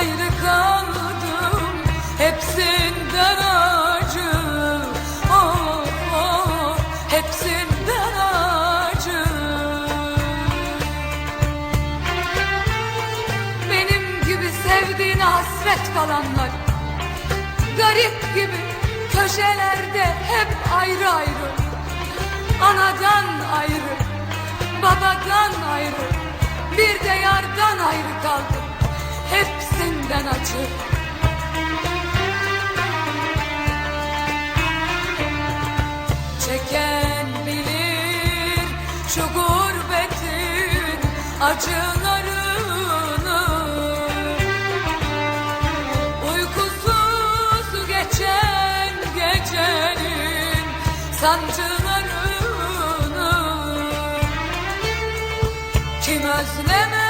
ayrı kaldım. Hepsinden acı. Oh, oh, hepsinden acı. Benim gibi sevdiğine hasret kalanlar garip gibi köşelerde hep ayrı ayrı. Anadan ayrı babadan ayrı bir de yardan ayrı kaldım hepsinden acı. Çeken bilir şu gurbetin acılarını Uykusuz geçen gecenin sancılarını Kim özlemez